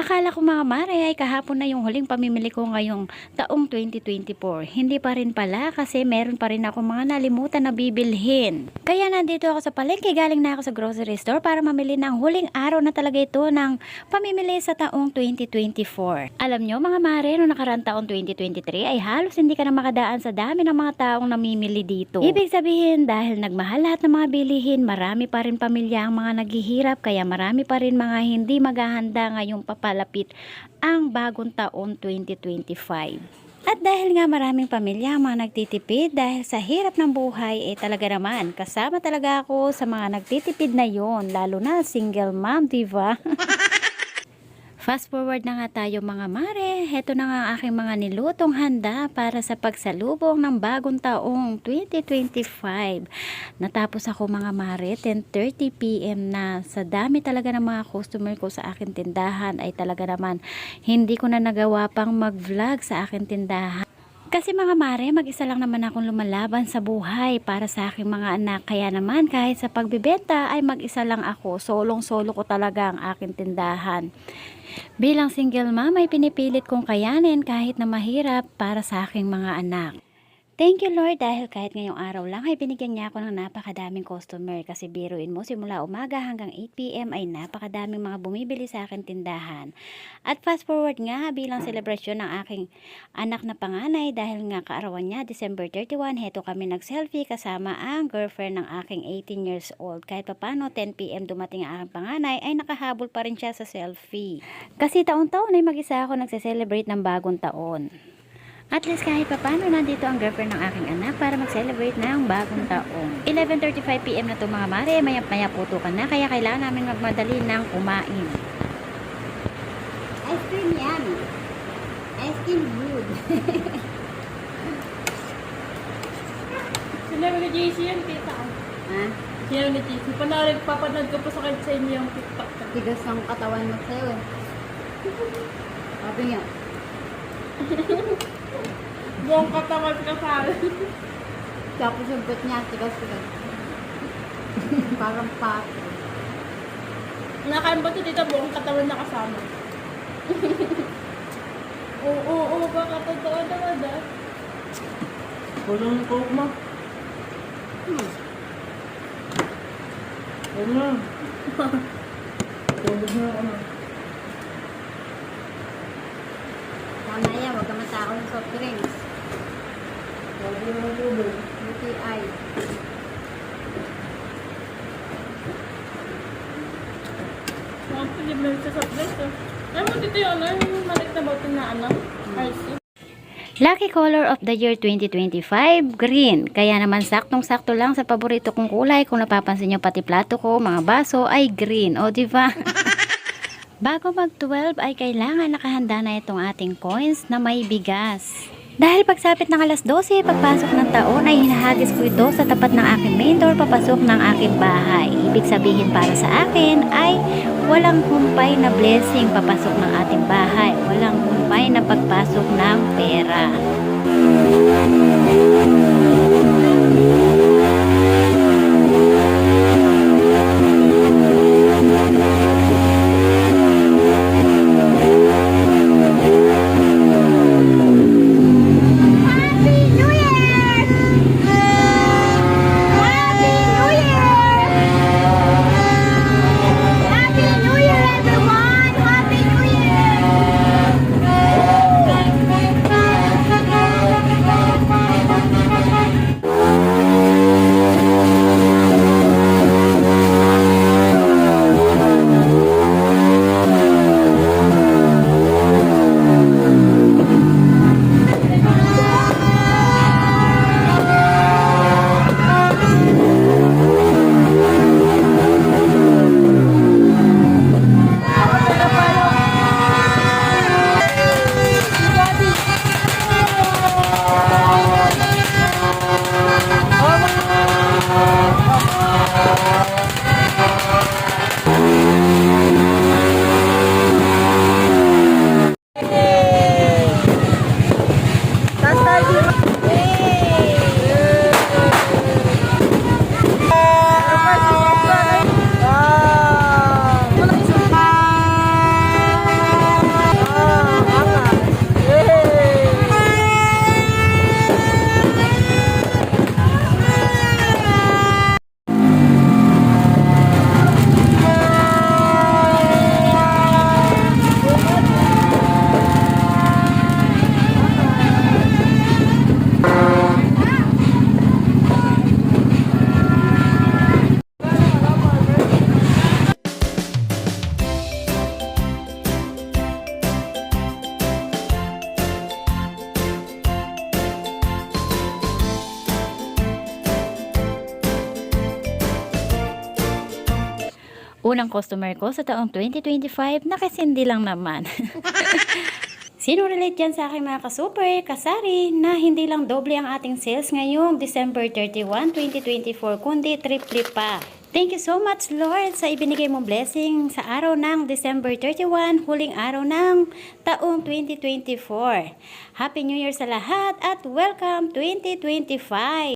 Akala ko mga mare ay kahapon na yung huling pamimili ko ngayong taong 2024. Hindi pa rin pala kasi meron pa rin ako mga nalimutan na bibilhin. Kaya nandito ako sa palengke, galing na ako sa grocery store para mamili ng huling araw na talaga ito ng pamimili sa taong 2024. Alam nyo mga mare, no nakaraan taong 2023 ay halos hindi ka na makadaan sa dami ng mga taong namimili dito. Ibig sabihin dahil nagmahal lahat ng mga bilihin, marami pa rin pamilya ang mga naghihirap kaya marami pa rin mga hindi maghahanda ngayong papalapit ang bagong taon 2025. At dahil nga maraming pamilya mga nagtitipid dahil sa hirap ng buhay eh talaga naman kasama talaga ako sa mga nagtitipid na yon lalo na single mom, di ba? Fast forward na nga tayo mga mare. Heto na nga ang aking mga nilutong handa para sa pagsalubong ng bagong taong 2025. Natapos ako mga mare, 10.30pm na. Sa dami talaga ng mga customer ko sa akin tindahan ay talaga naman hindi ko na nagawa pang mag-vlog sa akin tindahan. Kasi mga mare, mag-isa lang naman akong lumalaban sa buhay para sa aking mga anak. Kaya naman kahit sa pagbibenta ay mag-isa lang ako. Solong-solo ko talaga ang aking tindahan. Bilang single mom ay pinipilit kong kayanin kahit na mahirap para sa aking mga anak. Thank you Lord dahil kahit ngayong araw lang ay binigyan niya ako ng napakadaming customer kasi biruin mo simula umaga hanggang 8pm ay napakadaming mga bumibili sa akin tindahan. At fast forward nga bilang celebration ng aking anak na panganay dahil nga kaarawan niya December 31 heto kami nag-selfie kasama ang girlfriend ng aking 18 years old. Kahit papano 10pm dumating ang aking panganay ay nakahabol pa rin siya sa selfie. Kasi taon-taon ay mag-isa ako nagse-celebrate ng bagong taon. At least kahit papano nandito ang girlfriend ng aking anak para mag-celebrate ng bagong taon. 11.35pm na to mga mare, maya maya puto ka na kaya kailangan namin magmadali ng kumain. Ice cream yan. Ice cream good. Sinabi ni JC yan, kita ko. ha? Sinabi ni JC, panoorin, papanood ko pa sa kahit sa inyo yung TikTok. Tigas ng katawan mo sa'yo eh. Sabi niya, Buong katawan ka sa akin. tapos yung butt niya, tigas-tigas. Parang pato. Nakain ba ito dito buong katawan na kasama? Oo, oo, oo, baka totoo naman ah. Walang coke mo. Hmm. Na. Tulog na ako na. Tama yan, huwag ka matakot ng soft drinks. Huwag na ng tubig. UTI. Mga pilip na sa soft drinks ah. Ay mo dito yung ano, yung na bottle na ano. Lucky color of the year 2025, green. Kaya naman saktong-sakto lang sa paborito kong kulay. Kung napapansin nyo pati plato ko, mga baso ay green. O di ba? Bago mag-12 ay kailangan nakahanda na itong ating coins na may bigas. Dahil pagsapit ng alas 12, pagpasok ng taon ay hinahagis ko ito sa tapat ng aking main door papasok ng aking bahay. Ibig sabihin para sa akin ay walang humpay na blessing papasok ng ating bahay. Walang humpay na pagpasok ng pera. Unang customer ko sa taong 2025, nakasindi lang naman. Sino relate dyan sa aking mga ka-super, kasari, na hindi lang doble ang ating sales ngayong December 31, 2024, kundi triple pa. Thank you so much, Lord, sa ibinigay mong blessing sa araw ng December 31, huling araw ng taong 2024. Happy New Year sa lahat at welcome 2025!